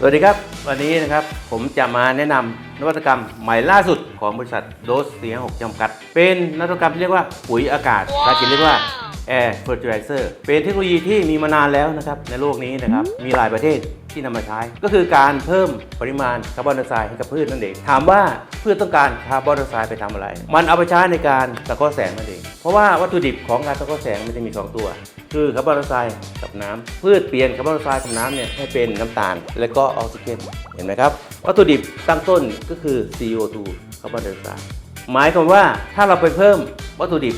สวัสดีครับ วันนี้นะครับผมจะมาแนะนำนวัตกรรมใหม่ล่าสุดของบริษัทโดสเสียหกจำกัด เป็นนวัตกรรมที่เรียกว่าปุ๋ยอากาศภาษาจีนเรียกว่า Air Fertilizer เป็นเทคโนโลยีที่มีมานานแล้วนะครับในโลกนี้นะครับมีหลายประเทศ ที่นำมาใช้ ก็คือการเพิ่มปริมาณคาร์บอนไดออกไซด์ให้กับพืชนั่นเอง ถามว่าพืชต้องการคาร์บอนไดออกไซด์ไปทำอะไร มันเอาไปใช้ในการตะกร้อแสงนั่นเอง เพราะว่าวัตถุดิบของการตะกร้อแสงมันจะมีสองตัว คือคาร์บอนไดออกไซด์กับน้ำพืชเปลี่ยนคาร์บอนไดออกไซด์กับน้ำเนี่ยให้เป็นน้ำตาล และก็ออกซิเจนเห็นไหมครับวัตถุดิบตั้งต้นก็คือ CO2 คาร์บอนไดออกไซด์หมายความว่าถ้าเราไปเพิ่มวัตถุดิบ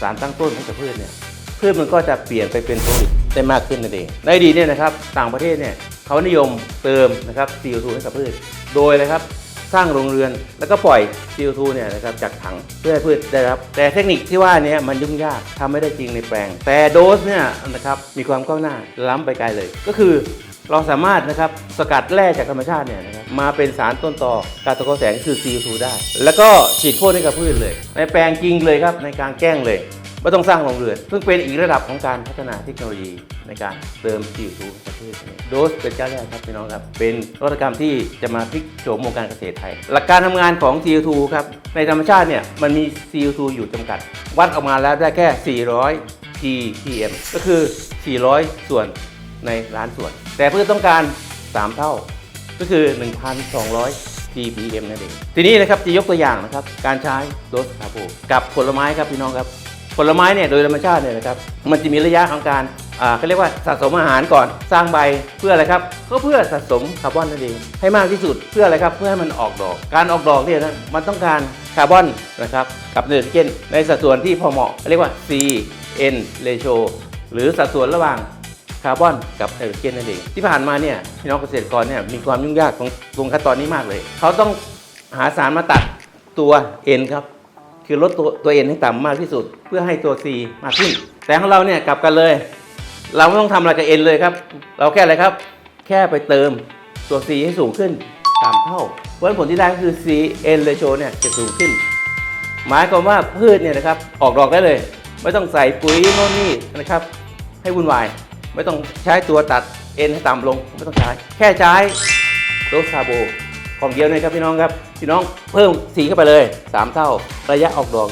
สารตั้งต้นให้กับพืชเนี่ยพืชมันก็จะเปลี่ยนไปเป็นผลผลิตได้มากขึ้นนั่นเองในดีเนี่ยนะครับ ต่างประเทศเนี่ย เขานิยมเติมนะครับ CO2 ให้กับพืช โดยนะครับสร้างโรงเรือนแล้วก็ปล่อย CO2 เนี่ยนะครับจากถังเพื่อให้พืชได้รับ แต่เทคนิคที่ว่านี้มันยุ่งยากทำไม่ได้จริงในแปลง แต่โดสเนี่ยนะครับมีความก้าวหน้าล้ำไปไกลเลย ก็คือเราสามารถนะครับสกัดแร่จากธรรมชาติเนี่ยนะครับมาเป็นสารต้นต่อการตะกอแสงคือ CO2 ได้ แล้วก็ฉีดพ่นให้กับพืชเลย ในแปลงจริงเลยครับในการแกล้งเลยไม่ต้องสร้างโรงเรือน ซึ่งเป็นอีกระดับของการพัฒนาเทคโนโลยี ในการเติม CO2 ให้กับพืชโดสเป็นเจ้าแรกครับพี่น้องครับ เป็นนวัตกรรมที่จะมาพลิกโฉมวงการเกษตรไทย หลักการทำงานของ CO2 ครับในธรรมชาติเนี่ยมันมี CO2 อยู่จำกัด วัดออกมาแล้วได้แค่ 400 ppm ก็คือ 400 ส่วนในล้านส่วน แต่เพืชต้องการ 3 เท่าก็คือ 1,200 ppm นั่นเอง ทีนี้นะครับจะยกตัวอย่างนะครับ การใช้โดสคาร์โบกับผลไม้ครับพี่น้องครับ ผลไม้เนี่ยโดยธรรมชาติเนี่ยนะครับมันจะมีระยะของการอ่าเขาเรียกว่าสะสมอาหารก่อนสร้างใบเพื่ออะไรครับก็เพื่อสะสมคาร์บอนนั่นเองให้มากที่สุดเพื่ออะไรครับเพื่อให้มันออกดอก การออกดอกเนี่ยนะมันต้องการคาร์บอนนะครับกับไนโตรเจนในสัดส่วนที่พอเหมาะเรียกว่า C N ratio หรือสัดส่วนระหว่างคาร์บอนกับไนโตรเจนนั่นเองที่ผ่านมาเนี่ยพี่น้องเกษตรกรเนี่ยมีความยุ่งยากของตรงขั้นตอนนี้มากเลย เขาต้องหาสารมาตัดตัว N ครับ คือลดตัวตัว N ให้ต่ำมากที่สุด เพื่อให้ตัว C มากขึ้น แต่ของเราเนี่ยกลับกันเลย เราไม่ต้องทำอะไรกับ N เลยครับ เราแค่อะไรครับ แค่ไปเติมตัว C ให้สูงขึ้นตามเท่าเพราะผลที่ได้ก็คือ C N ratio เนี่ยจะสูงขึ้น หมายความว่าพืชเนี่ยนะครับออกดอกได้เลย ไม่ต้องใส่ปุ๋ยโน่นนี่นะครับ ให้วุ่นวาย ไม่ต้องใช้ตัวตัดเอ็นให้ต่ำลงไม่ต้องใช้ แค่ใช้โดสคาโบ ของเดียวเลยครับพี่น้องครับพี่น้องเพิ่มสีเข้าไปเลย 3 เท่า ระยะออกดอก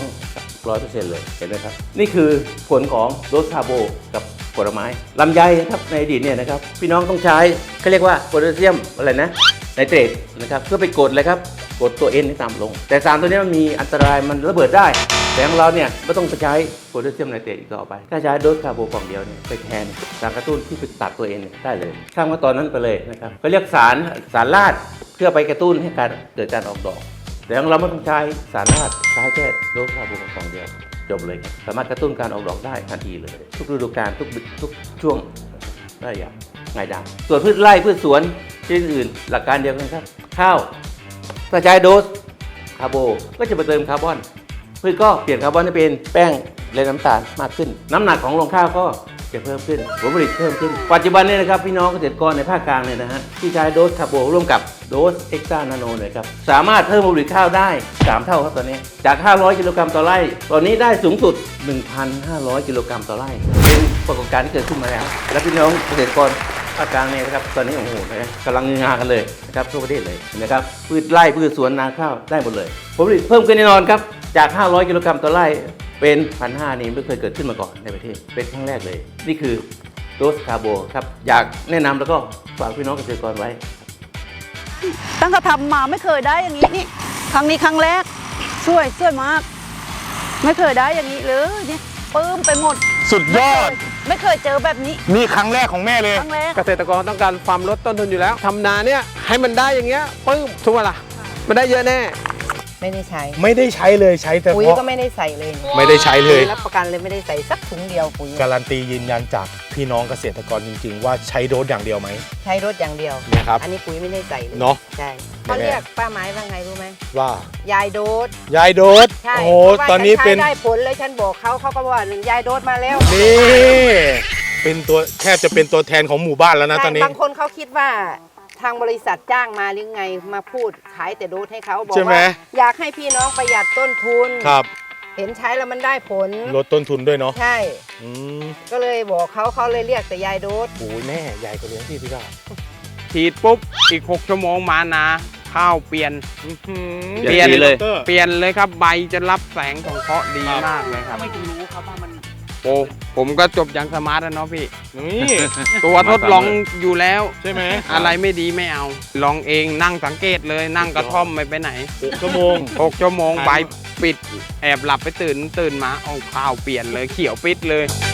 ร้อยเปอร์เซ็นต์เลยเห็นไหมครับ นี่คือผลของโดสคาร์โบกับผลไม้ลำไยนะครับในอดีตเนี่ยนะครับพี่น้องต้องใช้เขาเรียกว่าโพแทสเซียมอะไรนะไนเตรตนะครับเพื่อไปกดเลยครับกดตัวเอ็นให้ต่ำลง แต่สารตัวนี้มันมีอันตรายมันระเบิดได้แต่ของเราเนี่ยไม่ต้องไปใช้โพแทสเซียมไนเตรตอีกต่อไป ถ้าใช้โดสคาร์โบกล่องเดียวเนี่ยไปแทนสารกระตุ้นที่ไปตัดตัวเอ็นได้เลยข้ามมาตอนนั้นไปเลยนะครับก็เรียกสารสารลาด พื่อไปกระตุ้นให้การเกิดการออกดอก แต่ของเราไม่ต้องใช้สารลาดใช้แค่โดสคาร์บกล่องเดียวจบเลยสามารถกระตุ้นการออกดอกได้ทันทีเลย ทุกฤดูกาลทุกทุกช่วงได้อย่างง่ายดายส่วนพืชไร่พืชสวนชนิดอื่นหลักการเดียวกันครับ ข้าวถ้าใช้โดสคาร์โบก็จะไปเติมคาร์บอนพืชก็เปลี่ยนคาร์บอนให้เป็นแป้งและน้ำตาลมากขึ้น น้ำหนักของโรงข้าวก็ จะเพิ่มขึ้นผลผลิตเพิ่มขึ้น ปัจจุบันนี้นะครับพี่น้องเกษตรกรในภาคกลางเนี่ยนะฮะที่ใช้โดสคาร์โบร่วมกับโดสเอ็กซ์านาโนเนี่ยครับสามารถเพิ่มผลผลิตข้าวได้ 3 เท่าครับตอนนี้ จาก 500 กิโลกรัมต่อไร่ ตอนนี้ได้สูงสุด 1,500 กิโลกรัมต่อไร่ เป็นปรากฏการณ์ที่เกิดขึ้นมาแล้ว และพี่น้องเกษตรกรภาคกลางเนี่ยนะครับตอนนี้โอ้โหนะกำลังงืองากันเลยนะครับทั่วประเทศเลยนะครับพืชไร่พืชสวนนาข้าวได้หมดเลยผลผลิตเพิ่มขึ้นแน่นอนครับจาก 500 กิโลกรัมต่อไร่ เป็น1 5 0 0นี่ไม่เคยเกิดขึ้นมาก่อนในประเทศ เป็นครั้งแรกเลย นี่คือโดสคาร์โบครับ อยากแนะนำแล้วก็ฝากพี่น้องเกษตรกรไว้ ตั้งแต่ทำมาไม่เคยได้อย่างนี้นี่ครั้งนี้ครั้งแรกช่วยช่วยมาก ไม่เคยได้อย่างนี้เลยนี่ปลื้มไปหมด สุดยอด ไม่เคยเจอแบบนี้ นี่ครั้งแรกของแม่เลย ครั้งแรก เกษตรกรต้องการความลดต้นทุนอยู่แล้วทำนาเนี่ยให้มันได้อย่างเงี้ยปึ้มทุกวันละมันได้เยอะแน่ ไม่ได้ใช้ไม่ได้ใช้เลยใช้แต่ปุ๋ยเพราะก็ไม่ได้ใส่เลยไม่ได้ใช้เลยรับประกันเลยไม่ได้ใส่สักถุงเดียวปุ๋ยการันตียืนยันจากพี่น้องเกษตรกรจริง ๆ ว่าใช้โดสอย่างเดียวไหมใช้รถอย่างเดียวนะครับอันนี้ปุ๋ยไม่ได้ใส่เลยเนอะใช่เขาเรียกป้าไม้ว่าไงรู้ไหมว่ายายโดดยายโดสใช่โอ้โหเพราะว่าตอนนี้ฉัเป็นใช้ได้ผลเลยฉันบอกเขาเขาก็ว่าหนึ่งยายโดดมาแล้วนี่เป็นตัวแทบจะเป็นตัวแทนของหมู่บ้านแล้วนะตอนนี้บางคนเขาคิดว่า ทางบริษัทจ้างมาหรือไงมาพูดขายแต่โดสให้เขาบอกใช่ไหม ว่าอยากให้พี่น้องประหยัดต้นทุน ครับ เห็นใช้แล้วมันได้ผลลดต้นทุนด้วยเนาะใช่ อืมก็เลยบอกเขาเขาเลยเรียกแต่ยายโดสโอ้ยแม่ใหญ่กว่าเลี้ยงพี่พี่ก้า ฉีดปุ๊บ อีก 6 ชั่วโมงมานาข้าวเปลี่ยนเปลี่ยนสีเลย เปลี่ยนเลยครับใบจะรับแสงของเคราะห์ดีครับมากเลยครับ ไม่ถึงรู้ครับว่ามัน โอ้ผมก็จบอย่างสมาร์ทแล้วเนาะพี่ นี่ ตัวทดลองอยู่แล้ว ใช่ไหมอะไรไม่ดีไม่เอา ลองเองนั่งสังเกตเลยนั่งกระท่อมไม่ไปไหนหกชั่วโมงหกชั่วโมงครับใบปิด แอบหลับไปตื่นตื่นมาเอาข้าวเปลี่ยนเลยเขียวปิดเลยอ